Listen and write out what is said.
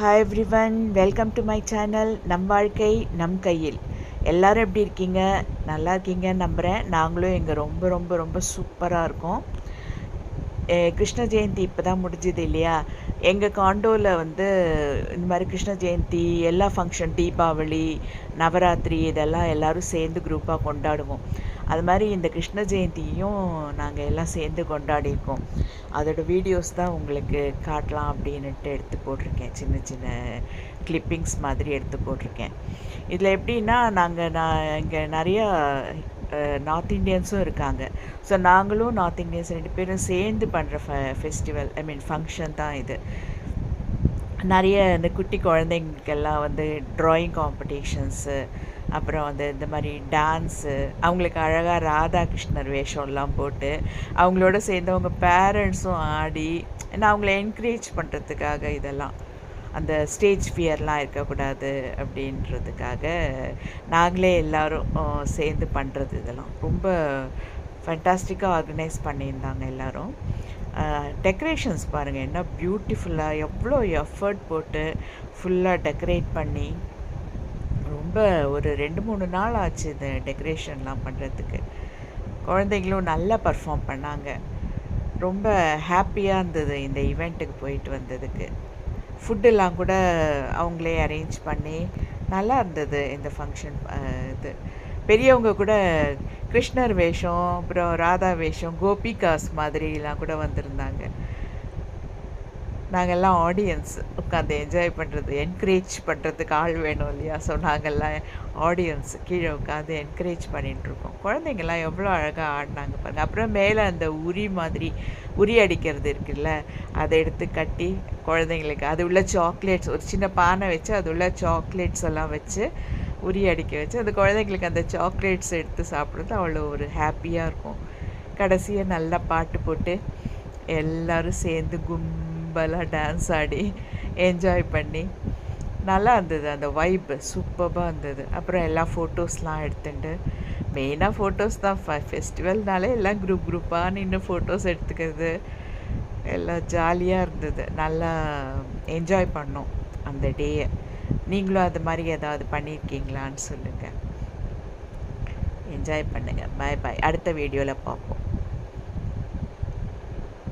Hi everyone welcome to my channel நம் வாழ்க்கை நம் கையில் எல்லோரும் எப்படி இருக்கீங்க? நல்லா இருக்கீங்கன்னு நம்புகிறேன் நாங்களும் இங்கே ரொம்ப ரொம்ப ரொம்ப சூப்பராக இருக்கோம். கிருஷ்ண ஜெயந்தி இப்போ தான் முடிஞ்சது இல்லையா? எங்கள் காண்டோவில் வந்து இந்த மாதிரி கிருஷ்ண ஜெயந்தி எல்லா ஃபங்க்ஷன் தீபாவளி நவராத்திரி இதெல்லாம் எல்லாரும் சேர்ந்து குரூப்பாக கொண்டாடுவோம். அது மாதிரி இந்த கிருஷ்ண ஜெயந்தியும் நாங்கள் எல்லாம் சேர்ந்து கொண்டாடியிருக்கோம். அதோட வீடியோஸ் தான் உங்களுக்கு காட்டலாம் அப்படின்னுட்டு எடுத்து போட்டிருக்கேன். சின்ன சின்ன கிளிப்பிங்ஸ் மாதிரி எடுத்து போட்டிருக்கேன். இதில் எப்படின்னா நாங்கள் நான் இங்கே நிறையா நார்த் இந்தியன்ஸும் இருக்காங்க. ஸோ நாங்களும் நார்த் இந்தியன்ஸ் ரெண்டு பேரும் சேர்ந்து பண்ணுற ஃப ஃபெஸ்டிவல் ஐ மீன் ஃபங்க்ஷன் தான் இது. நிறைய இந்த குட்டி குழந்தைங்களுக்கெல்லாம் வந்து ட்ராயிங் காம்படிஷன்ஸு அப்புறம் வந்து இந்த மாதிரி டான்ஸு அவங்களுக்கு அழகாக ராதாகிருஷ்ணர் வேஷம்லாம் போட்டு அவங்களோட சேர்ந்து அவங்க பேரண்ட்ஸும் ஆடி ஏன்னா அவங்கள என்கரேஜ் பண்ணுறதுக்காக இதெல்லாம். அந்த ஸ்டேஜ் ஃபியர்லாம் இருக்கக்கூடாது அப்படின்றதுக்காக நாங்களே எல்லோரும் சேர்ந்து பண்ணுறது இதெல்லாம். ரொம்ப ஃபண்டாஸ்டிக்காக ஆர்கனைஸ் பண்ணியிருந்தாங்க எல்லோரும். டெக்கரேஷன்ஸ் பாருங்கள் என்ன பியூட்டிஃபுல்லாக எவ்வளோ எஃபர்ட் போட்டு ஃபுல்லாக டெக்கரேட் பண்ணி ரொம்ப ஒரு ரெண்டு மூணு நாள் ஆச்சு இந்த டெக்கரேஷன்லாம் பண்ணுறதுக்கு குழந்தைங்களும் நல்லா பர்ஃபார்ம் பண்ணாங்க. ரொம்ப ஹாப்பியாக இருந்தது இந்த ஈவெண்ட்டுக்கு போயிட்டு வந்ததுக்கு. ஃபுட்டெல்லாம் கூட அவங்களே அரேஞ்ச் பண்ணி நல்லா இருந்தது இந்த ஃபங்க்ஷன் இது. பெரியவங்க கூட கிருஷ்ணர் வேஷம் அப்புறம் ராதா வேஷம் கோபிகாஸ் மாதிரிலாம் கூட வந்திருந்தாங்க. நாங்கள்லாம் ஆடியன்ஸ் உட்காந்து என்ஜாய் பண்ணுறது என்கரேஜ் பண்ணுறதுக்கு ஆள் வேணும் இல்லையா? ஸோ நாங்கள்லாம் ஆடியன்ஸ் கீழே உட்காந்து என்கரேஜ் பண்ணிகிட்ருக்கோம் குழந்தைங்கள்லாம் எவ்வளோ அழகாக ஆடினாங்க பாருங்கள் அப்புறம் மேலே அந்த உரி மாதிரி உரி அடிக்கிறது இருக்குல்ல அதை எடுத்து கட்டி குழந்தைங்களுக்கு அது உள்ள சாக்லேட்ஸ் ஒரு சின்ன பானை வச்சு அது உள்ள சாக்லேட்ஸ் எல்லாம் வச்சு உரி அடிக்க வச்சு அந்த குழந்தைங்களுக்கு அந்த சாக்லேட்ஸ் எடுத்து சாப்பிட்றது அவ்வளோ ஒரு ஹாப்பியாக இருக்கும். கடைசியாக நல்லா பாட்டு போட்டு எல்லோரும் சேர்ந்து சூப்பர்பாக டான்ஸ் ஆடி என்ஜாய் பண்ணி நல்லா இருந்தது அந்த வைப்பு சூப்பராக இருந்தது. அப்புறம் எல்லா ஃபோட்டோஸ்லாம் எடுத்துட்டு மெயினாக ஃபோட்டோஸ் தான். ஃபெஸ்டிவல்னாலே எல்லாம் குரூப் குரூப்பாக நின்று ஃபோட்டோஸ் எடுத்துக்கிறது எல்லாம் ஜாலியாக இருந்தது. நல்லா என்ஜாய் பண்ணோம் அந்த டேயை நீங்களும் அது மாதிரி ஏதாவது பண்ணியிருக்கீங்களான்னு சொல்லுங்கள் என்ஜாய் பண்ணுங்கள் பாய் பாய் அடுத்த வீடியோவில் பார்ப்போம்.